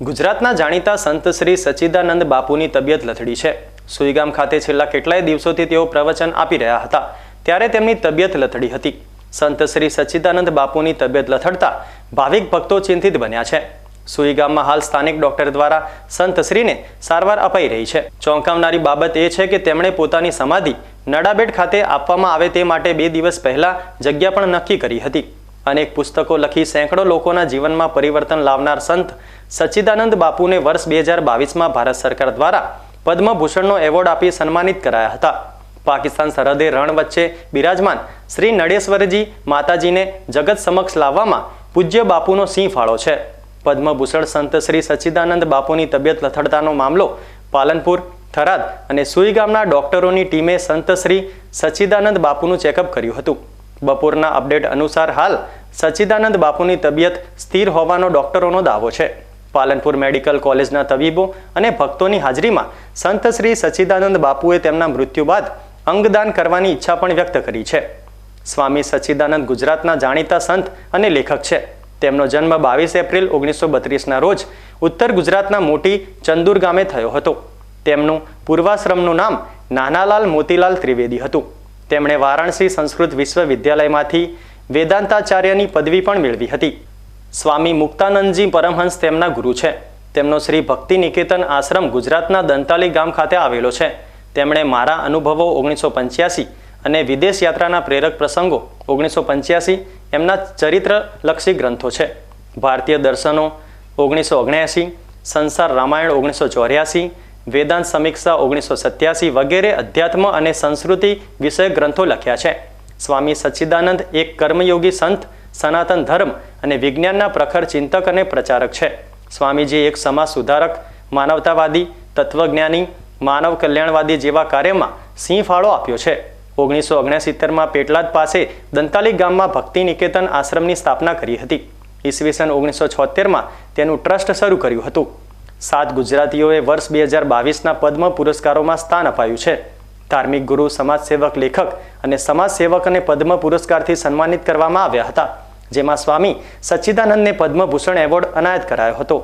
ગુજરાતના જાણીતા સંત શ્રી સચ્ચિદાનંદ બાપુની તબિયત લથડી છે. સુઈગામ ખાતે છેલ્લા કેટલાય દિવસોથી તેઓ પ્રવચન આપી રહ્યા હતા. ત્યારે તેમની તબિયત લથડી હતી. સંત શ્રી સચ્ચિદાનંદ બાપુની તબિયત લથડતા ભાવિક ભક્તો ચિંતિત બન્યા છે. સુઈગામમાં હાલ સ્થાનિક ડોક્ટર દ્વારા સંત શ્રીને સારવાર અપાઈ રહી છે. ચોંકાવનારી બાબત એ છે કે તેમણે પોતાની સમાધિ નડાબેટ ખાતે આપવામાં આવે તે માટે બે દિવસ પહેલા જગ્યા પણ નક્કી કરી હતી. અનેક પુસ્તકો લખી સેંકડો લોકોના જીવનમાં પરિવર્તન લાવનાર સંત સચ્ચિદાનંદ બાપુને વર્ષ બે હજાર બાવીસમાં ભારત સરકાર દ્વારા પદ્મભૂષણનો એવોર્ડ આપી સન્માનિત કરાયા હતા. પાકિસ્તાન સરહદે રણ વચ્ચે બિરાજમાન શ્રી નડેશ્વરજી માતાજીને જગત સમક્ષ લાવવામાં પૂજ્ય બાપુનો સિંહ ફાળો છે. પદ્મભૂષણ સંત શ્રી સચ્ચિદાનંદ બાપુની તબિયત લથડતાનો મામલો પાલનપુર, થરાદ અને સુઈ ગામના ડોક્ટરોની ટીમે સંત શ્રી સચ્ચિદાનંદ બાપુનું ચેકઅપ કર્યું હતું. બપોરના અપડેટ અનુસાર હાલ સચ્ચિદાનંદ બાપુની તબિયત સ્થિર હોવાનો ડોક્ટરોનો દાવો છે. પાલનપુર મેડિકલ કોલેજના તબીબો અને ભક્તોની હાજરીમાં સંત શ્રી સચ્ચિદાનંદ બાપુએ તેમના મૃત્યુ બાદ અંગદાન કરવાની ઈચ્છા પણ વ્યક્ત કરી છે. સ્વામી સચ્ચિદાનંદ ગુજરાતના જાણીતા સંત અને લેખક છે. તેમનો જન્મ બાવીસ એપ્રિલ ઓગણીસો બત્રીસના રોજ ઉત્તર ગુજરાતના મોટી ચંદુર ગામે થયો હતો. તેમનું પૂર્વાશ્રમનું નામ નાનાલાલ મોતીલાલ ત્રિવેદી હતું. તેમણે વારાણસી સંસ્કૃત વિશ્વવિદ્યાલયમાંથી વેદાંતાચાર્યની પદવી પણ મેળવી હતી. સ્વામી મુક્તાનંદજી પરમહંસ તેમના ગુરુ છે. તેમનો શ્રી ભક્તિ નિકેતન આશ્રમ ગુજરાતના દંતાલી ગામ ખાતે આવેલો છે. તેમણે મારા અનુભવો ઓગણીસો પંચ્યાસી અને વિદેશ યાત્રાના પ્રેરક પ્રસંગો ઓગણીસો પંચ્યાસી એમના ચરિત્રલક્ષી ગ્રંથો છે. ભારતીય દર્શનો ઓગણીસો ઓગણ્યાસી, સંસાર રામાયણ ઓગણીસો ચોર્યાસી વેદાંત સમીક્ષા ઓગણીસો સત્યાસી વગેરે અધ્યાત્મ અને સંસ્કૃતિ વિષયક ગ્રંથો લખ્યા છે. સ્વામી સચ્ચિદાનંદ એક કર્મયોગી સંત, સનાતન ધર્મ અને વિજ્ઞાનના પ્રખર ચિંતક અને પ્રચારક છે. સ્વામીજી એક સમાજ સુધારક, માનવતાવાદી, તત્વજ્ઞાની, માનવ કલ્યાણવાદી જેવા કાર્યમાં સિંહ ફાળો આપ્યો છે. ઓગણીસો ઓગણસિત્તેરમાં પેટલાદ પાસે દંતાલી ગામમાં ભક્તિ નિકેતન આશ્રમની સ્થાપના કરી હતી. ઈસવીસન ઓગણીસો છોતેરમાં તેનું ટ્રસ્ટ શરૂ કર્યું હતું. સાત ગુજરાતીઓએ વર્ષ બે હજાર બાવીસના પદ્મ પુરસ્કારોમાં સ્થાન અપાયું છે. ધાર્મિક ગુરુ, સમાજસેવક, લેખક અને સમાજસેવકને પદ્મ પુરસ્કારથી સન્માનિત કરવામાં આવ્યા હતા, જેમાં સ્વામી સચ્ચિદાનંદને પદ્મભૂષણ એવોર્ડ અનાયત કરાયો હતો.